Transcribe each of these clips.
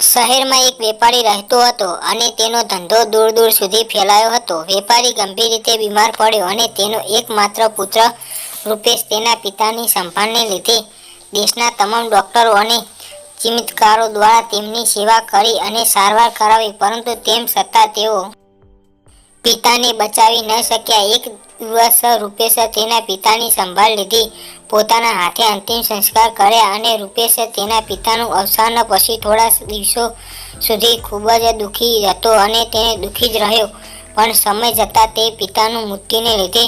શહેરમાં એક વેપારી રહેતો હતો અને તેનો ધંધો દૂર દૂર સુધી ફેલાયો હતો. વેપારી ગંભીર રીતે બીમાર પડ્યો અને તેનો એકમાત્ર પુત્ર રૂપેશ તેના પિતાની સંભાળને લીધે દેશના તમામ ડોક્ટરો અને ચિમિતકારો દ્વારા તેમની સેવા કરી અને સારવાર કરાવી, પરંતુ તેમ છતાં તેઓ પિતાને બચાવી ન શક્યા. એક દિવસ રૂપેશે તેના પિતાની સંભાળ લીધી. પોતાના હાથે અંતિમ સંસ્કાર કર્યા અને રૂપેશે તેના પિતાનું અવસાન પછી થોડા દિવસો સુધી ખૂબ જ દુઃખી હતો અને તેને દુઃખી જ રહ્યો. પણ સમય જતાં તે પિતાનું મૃત્યુને લીધે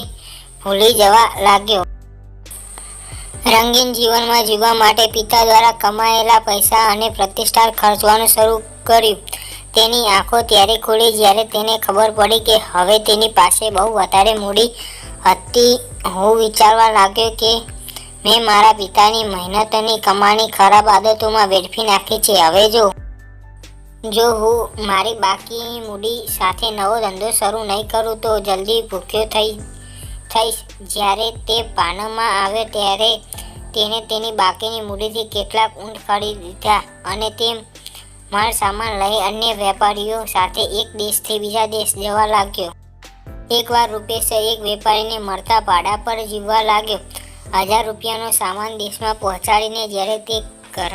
ભૂલી જવા લાગ્યો. રંગીન જીવનમાં જીવવા માટે પિતા દ્વારા કમાયેલા પૈસા અને પ્રતિષ્ઠા ખર્ચવાનું શરૂ કર્યું. તેની આંખો ત્યારે ખુલી જ્યારે તેને ખબર પડી કે હવે તેની પાસે બહુ વધારે મૂડી હતી. હું વિચારવા લાગ્યો કે મેં મારા પિતાની મહેનતની કમાણી ખરાબ આદતોમાં વેડફી નાખી છે. હવે જો જો હું મારી બાકી મૂડી સાથે નવો ધંધો શરૂ નહીં કરું તો જલ્દી ભૂખ્યો થઈ, થઈશ. જ્યારે તે પાનમાં આવે ત્યારે તેને તેની બાકીની મૂડીથી કેટલાક ઊંટ ખરીદી દીધા અને તે માલ સામાન લઈ અન્ય વેપારીઓ સાથે એક દેશથી બીજા દેશ જવા લાગ્યો. એકવાર રૂપેશ એક વેપારીને મળતા ભાડા પર જીવવા લાગ્યો. હજાર રૂપિયાનો સામાન દેશમાં પહોંચાડીને જ્યારે તે ઘર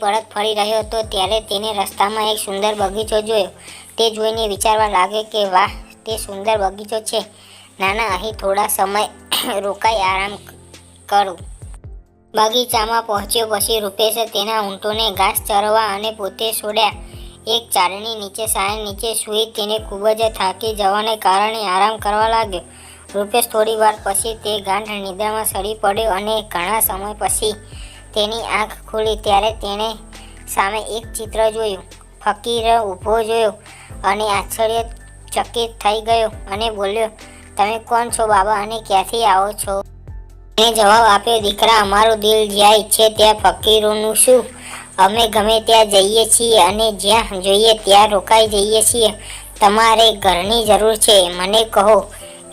પરત ફરી રહ્યો હતો ત્યારે તેને રસ્તામાં એક સુંદર બગીચો જોયો. તે જોઈને વિચારવા લાગે કે, વાહ, તે સુંદર બગીચો છે. નાના, અહીં થોડા સમય રોકાઈ આરામ કરું. બગીચામાં પહોંચ્યો પછી રૂપેશે તેના ઊંટોને ઘાસ ચરવા અને પોતે છોડ્યા એક ચારણી નીચે સાય નીચે સૂઈ તેને ખૂબ જ થાકી જવાને કારણે આરામ કરવા લાગ્યો. રૂપેશ થોડી વાર પછી તે ગાંઠ નિદ્રામાં સડી પડ્યો અને ઘણા સમય પછી તેની આંખ ખુલી ત્યારે તેણે સામે એક ચિત્ર જોયું. ફકીર ઊભો જોયો અને આશ્ચર્યચકિત થઈ ગયો અને બોલ્યો, તમે કોણ છો બાબા અને ક્યાંથી આવો છો? મેં જવાબ આપ્યો, દીકરા, અમારું દિલ જ્યાં ઈચ્છે ત્યાં ફકીરોનું શું? અમે ગમે ત્યાં જઈએ છીએ અને જ્યાં જોઈએ ત્યાં રોકાઈ જઈએ છીએ. તમારે ઘરની જરૂર છે. મને કહો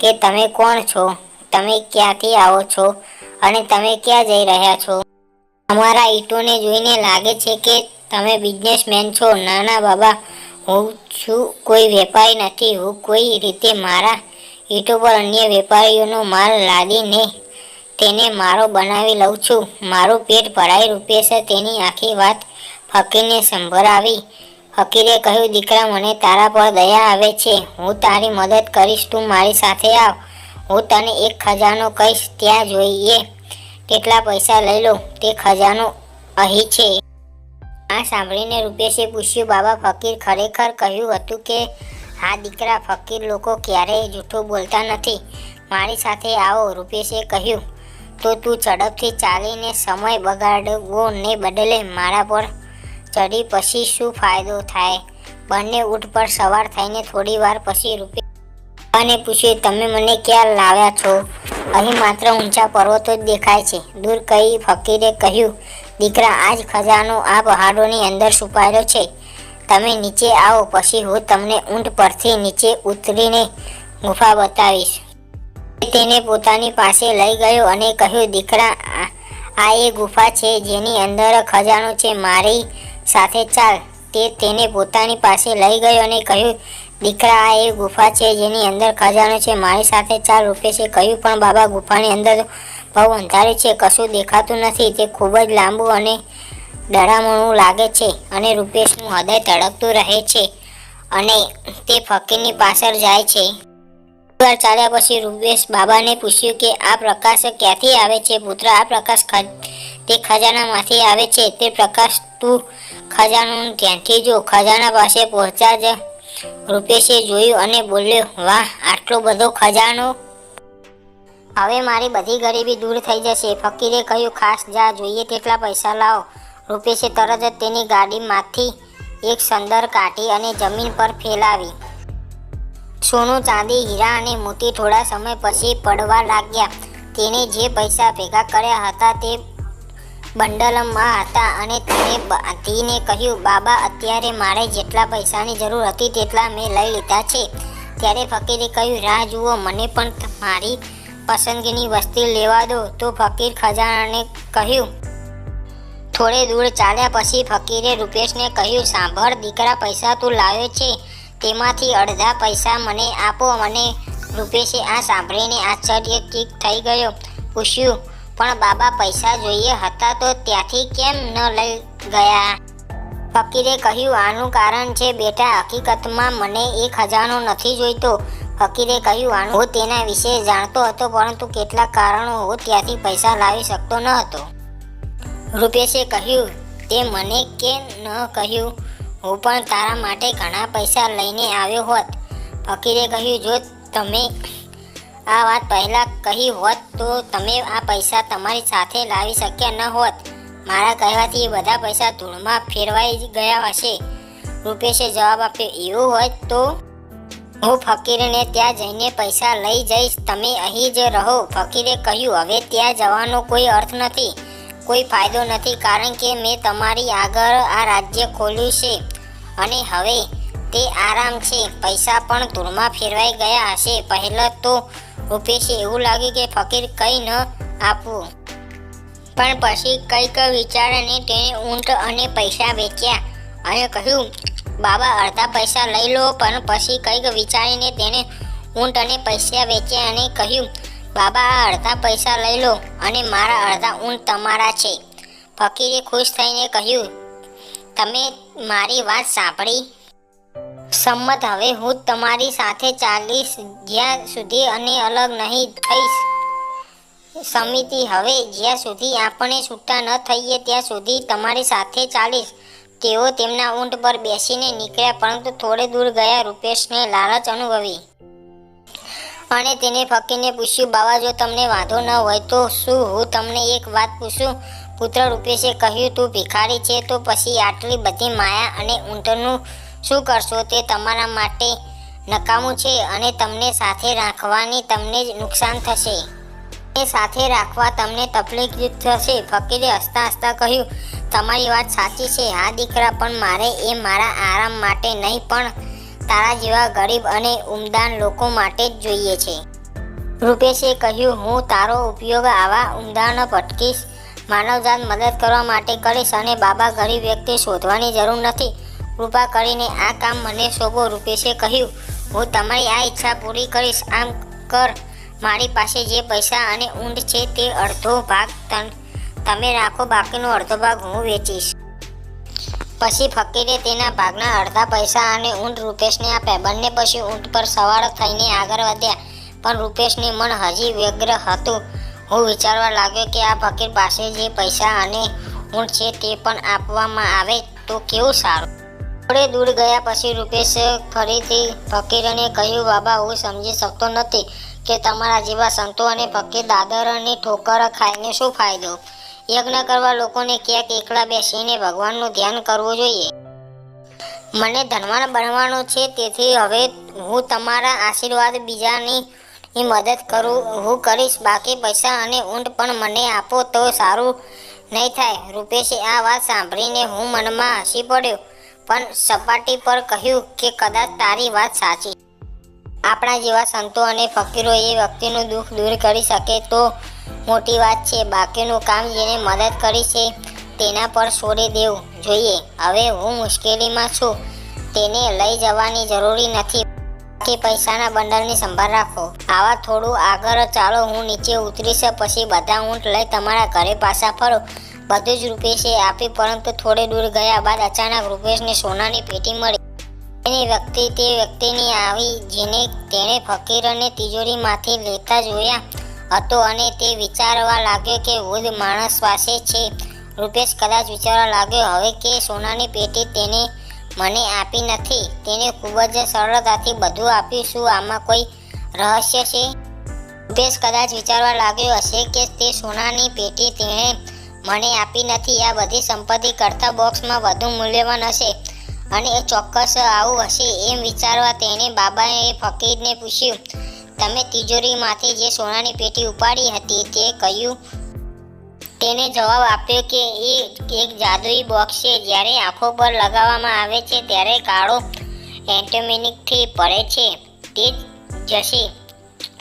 કે તમે કોણ છો? તમે ક્યાંથી આવો છો? અને તમે ક્યાં જઈ રહ્યા છો? અમારા ઈંટોને જોઈને લાગે છે કે તમે બિઝનેસમેન છો. નાના બાબા, હું છું કોઈ વેપારી નથી. હું કોઈ રીતે મારા ઈંટો પર અન્ય વેપારીઓનો માલ લાદીને તેને મારો બનાવી લઉં છું. મારું પેટ ભરાઈ રૂપે છે. તેની આખી વાત ફકીરને સંભળાવી ફકીરે કહ્યું, દીકરા, મને તારા પર દયા આવે છે. હું તારી મદદ કરીશ. તું મારી સાથે આવ. હું તને એક ખજાનો કહીશ. ત્યાં જોઈએ. કેટલા પૈસા લઈ લો. તે ખજાનો અહીં છે. આ સાંભળીને રૂપેશે પૂછ્યું, બાબા, ફકીર ખરેખર કહ્યું હતું કે, હા, દીકરા, ફકીર લોકો ક્યારેય જૂઠું બોલતા નથી. મારી સાથે આવો. રૂપેશે કહ્યું, તો તું ઝડપથી ચાલીને સમય બગાડવો ને બદલે મારા પર ચડી પછી શું ફાયદો થાય? બંને ઊંટ પર સવાર થઈને થોડી વાર પછી રૂપે અને પૂછ્યું, તમે મને ક્યાં લાવ્યા છો? અહીં માત્ર ઊંચા પર્વતો જ દેખાય છે. દૂર કઈ ફકીરે કહ્યું, દીકરા આ જ ખજાનો આ પહાડોની અંદર છુપાયેલો છે. તમે નીચે આવો, પછી હું તમને ઊંટ પરથી નીચે ઉતરીને ગુફા બતાવીશ. તેને પોતાની પાસે લઈ ગયો અને કહ્યું, દીકરા આ એ ગુફા છે જેની અંદર ખજાનો છે. મારી સાથે ચાલ. તે તેને પોતાની પાસે લઈ ગયો અને કહ્યું, દીકરા, આ એ ગુફા છે જેની અંદર ખજાનો છે. મારી સાથે ચાલ રૂપેશે કહ્યું. પણ બાબા, ગુફાની અંદર બહુ અંધારું છે. કશું દેખાતું નથી. તે ખૂબ જ લાંબુ અને ડરામણું લાગે છે અને રૂપેશનું હૃદય તડકતું રહે છે અને તે ફકીરની પાછળ જાય છે. વાર ચાલ્યા પછી રૂપેશ બાબાને પૂછ્યું કે, આ પ્રકાશ ક્યાંથી આવે છે? પુત્ર, આ પ્રકાશ તે ખજાનામાંથી આવે છે. તે પ્રકાશ તું ખજાનાનું ધ્યાનથી જો. ખજાના પાસે પહોંચ્યા જ. રૂપેશે જોયું અને બોલ્યો, વાહ, આટલો બધો ખજાનો? હવે મારી બધી ગરીબી દૂર થઈ જશે. ફકીરે કહ્યું, ખાસ જા, જોઈએ તેટલા પૈસા લાવો. રૂપેશે તરત જ તેની ગાડીમાંથી એક સંદર કાઢી અને જમીન પર ફેલાવી. સોનું, ચાંદી, હીરા અને મોતી થોડા સમય પછી પડવા લાગ્યા. તેણે જે પૈસા ભેગા કર્યા હતા તે બંડલમાં હતા અને તેને બાંધીને કહ્યું, બાબા, અત્યારે મારે જેટલા પૈસાની જરૂર હતી તેટલા મેં લઈ લીધા છે. ત્યારે ફકીરે કહ્યું, રાહ જુઓ, મને પણ મારી પસંદગીની વસ્તી લેવા દો. તો ફકીર ખજાનાને કહ્યું, થોડે દૂર ચાલ્યા પછી ફકીરે રૂપેશને કહ્યું, સાંભળ, દીકરા પૈસા તું લાવ્યો છે, તેમાંથી અડધા પૈસા મને આપો. મને રૂપેશે આ સાંભળીને આશ્ચર્યચકિત થઈ ગયો, પૂછ્યું પણ બાબા પૈસા જોઈએ હતા તો ત્યાંથી કેમ ન લઈ ગયા? ફકીરે કહ્યું, આનું કારણ છે બેટા, હકીકતમાં મને એ ખજાનો નથી જોઈતો. ફકીરે કહ્યું, આનું હું તેના વિશે જાણતો હતો, પરંતુ કેટલાક કારણો હું ત્યાંથી પૈસા લાવી શકતો ન હતો. રૂપેશે કહ્યું, તે મને કે ન કહ્યું? હું પણ તારા માટે ઘણા પૈસા લઈને આવ્યો હોત. ફકીરે કહ્યું, જો તમે આ વાત પહેલાં કહી હોત તો તમે આ પૈસા તમારી સાથે લાવી શક્યા ન હોત. મારા કહેવાથી એ બધા પૈસા ધૂળમાં ફેરવાઈ ગયા હશે. રૂપેશે જવાબ આપ્યો, એવું હોય તો હું ફકીરને ત્યાં જઈને પૈસા લઈ જઈશ. તમે અહીં જ રહો. ફકીરે કહ્યું, હવે ત્યાં જવાનો કોઈ અર્થ નથી. કોઈ ફાયદો નથી, કારણ કે મેં તમારી આગળ આ રાજ્ય ખોલ્યું છે. અને હવે તે આરામ છે. પૈસા પણ ધૂળમાં ફેરવાઈ ગયા હશે. પહેલાં તો રૂપેશે એવું લાગ્યું કે ફકીર કંઈ ન આપવું પણ પછી કંઈક વિચારીને તેણે ઊંટ અને પૈસા વેચ્યા અને કહ્યું, બાબા, અડધા પૈસા લઈ લો. પણ પછી કંઈક વિચારીને તેણે ઊંટ અને પૈસા વેચ્યા અને કહ્યું, બાબા, આ અડધા પૈસા લઈ લો અને મારા અડધા ઊંટ તમારા છે. ફકીરે ખુશ થઈને કહ્યું, તમે મારી વાત સાંભળી સંમત. હવે હું તમારી સાથે ચાલીશ જ્યાં સુધી અને અલગ નહીં થઈશ. સમિતિ, હવે જ્યાં સુધી આપણે છૂટા ન થઈએ ત્યાં સુધી તમારી સાથે ચાલીશ. તેઓ તેમના ઊંટ પર બેસીને નીકળ્યા, પરંતુ થોડે દૂર ગયા રૂપેશને લાલચ અનુભવી. અને તેને ફકીરને પૂછ્યું, બાવા, જો તમને વાંધો ન હોય તો શું? હું તમને એક વાત પૂછું. પુત્ર રૂપેશે કહ્યું, તું ભિખારી છે તો પછી આટલી બધી માયા અને ઊંટનું શું કરશો તે તમારા માટે નકામું છે અને તમને સાથે રાખવાની તમને જ નુકસાન થશે. એ સાથે રાખવા તમને તકલીફ થશે. ફકીરે હસતા હસતા કહ્યું, તમારી વાત સાચી છે. હા, દીકરા, પણ મારે એ મારા આરામ માટે નહીં, પણ તારા જેવા ગરીબ અને ઉમદાન લોકો માટે જ જોઈએ છે. રૂપેશે કહ્યું, હું તારો ઉપયોગ આવા ઉમદાન ભટકીશ. માનવજાત મદદ કરવા માટે કરીશ અને બાબા ગરીબ વ્યક્તિ શોધવાની જરૂર નથી. કૃપા કરીને આ કામ મને સોગો રૂપેશે કહ્યું. હું તમારી આ ઈચ્છા પૂરી કરીશ. આમ કર. મારી પાસે જે પૈસા અને ઊંડ છે તે અડધો ભાગ તમે રાખો. બાકીનો અડધો ભાગ હું વેચીશ. પછી ફકીરે તેના ભાગના અડધા પૈસા અને ઊંટ રૂપેશને આપ્યા. બંને પછી ઊંટ પર સવાર થઈને આગળ વધ્યા. પણ રૂપેશને મન હજી વ્યગ્ર હતું. હું વિચારવા લાગ્યો કે આ ફકીર પાસે જે પૈસા અને ઊંટ છે તે પણ આપવામાં આવે તો કેવું સારું? થોડે દૂર ગયા પછી રૂપેશ ફરીથી ફકીરને કહ્યું, બાબા, હું સમજી શકતો નથી કે તમારા જેવા સંતો અને ફકીર દાદરની ઠોકર ખાઈને શું ફાયદો? યજ્ઞ કરવા લોકોને ક્યાંક એકલા બેસીને ભગવાનનું ધ્યાન કરવું જોઈએ. મને ધનવાન બનવાનું છે, તેથી હવે હું તમારા આશીર્વાદ બીજાની મદદ કરું, હું કરીશ. બાકી પૈસા અને ઊંટ પણ મને આપો તો સારું નહીં થાય. રૂપેશે આ વાત સાંભળીને હું મનમાં હસી પડ્યો. પણ સપાટી પર કહ્યું કે કદાચ તારી વાત સાચી. આપણા જેવા સંતો અને ફકીરો એ વ્યક્તિનું દુઃખ દૂર કરી શકે તો મોટી વાત છે. બાકીનું કામ જેને મદદ કરી છે તેના પર છોડી દેવું જોઈએ. હવે હું મુશ્કેલીમાં છું. તેને લઈ જવાની જરૂરી નથી. કે પૈસાના બંડલની સંભાળ રાખો. આવા થોડું આગળ ચાલો. હું નીચે ઉતરીશ, પછી બધા ઊંટ લઈ તમારા ઘરે પાછા ફરો. બધું જ રૂપેશે આપી, પરંતુ થોડે દૂર ગયા બાદ અચાનક રૂપેશને સોનાની પેટી મળી. એની વ્યક્તિ તે વ્યક્તિની આવી, જેને તેણે ફકીરને તિજોરીમાંથી લેતા જોયા હતો અને તે વિચારવા લાગ્યો કે વૃદ્ધ માણસ પાસે છે. રૂપેશ કદાચ વિચારવા લાગ્યો, હવે કે સોનાની પેટી તેને મને આપી નથી, તેને ખૂબ જ સરળતાથી બધું આપ્યું, શું આમાં કોઈ રહસ્ય છે? રૂપેશ કદાચ વિચારવા લાગ્યો હશે કે તે સોનાની પેટી તેણે મને આપી નથી. આ બધી સંપત્તિ કરતાં બોક્સમાં વધુ મૂલ્યવાન હશે અને એ ચોક્કસ આવું હશે એમ વિચારવા તેણે બાબાએ ફકીરને પૂછ્યું, તમે તિજોરીમાંથી જે સોનાની પેટી ઉપાડી હતી તે કહ્યું તેને જવાબ આપ્યો કે, એ એક જાદુઈ બોક્સ છે. જ્યારે આંખો પર લગાવવામાં આવે છે, ત્યારે કાળો એન્ટોમેનિકથી પડે છે. તે જશે.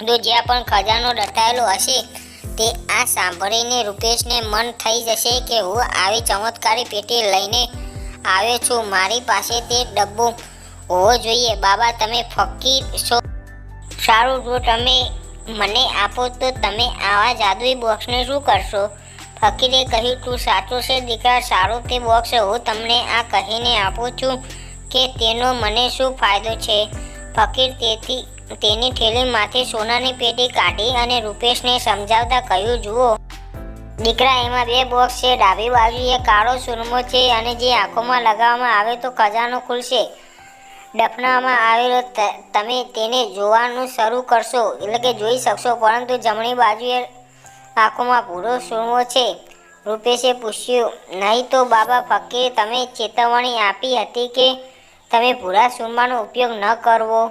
તો જ્યાં પણ ખજાનો દટાયેલો હશે તે આ સાંભળીને રૂપેશને મન થઈ જશે કે હું આવી ચમત્કારી પેટી લઈને આવ્યો છું. મારી પાસે તે ડબ્બો હોવો જોઈએ. બાબા, તમે ફકીર છો. સારું, જો તમે મને આપો તો તમે આવા જાદુઈ બોક્સને શું કરશો? ફકીરે કહ્યું, તું સાચો છે દીકરા, સારું તે બોક્સ હું તમને આ કહીને આપું છું કે તેનો મને શું ફાયદો છે? ફકીર તેથી તેની થેલીમાંથી સોનાની પેટી કાઢી અને રૂપેશને સમજાવતા કહ્યું, જુઓ, દીકરા, એમાં બે બોક્સ છે. ડાબી બાજુએ કાળો સુરમો છે અને જે આંખોમાં લગાવવામાં આવે તો ખજાનો ખુલશે. દફનાવવામાં આવેલો તમે તેને જોવાનું શરૂ કરશો. એટલે કે જોઈ શકશો. પરંતુ જમણી બાજુએ આંખોમાં ભૂરો સુરમો છે. રૂપેશે પૂછ્યું, નહીં તો બાબા ફકીર તમે ચેતવણી આપી હતી કે તમે ભૂરા સુરમાનો ઉપયોગ ન કરવો?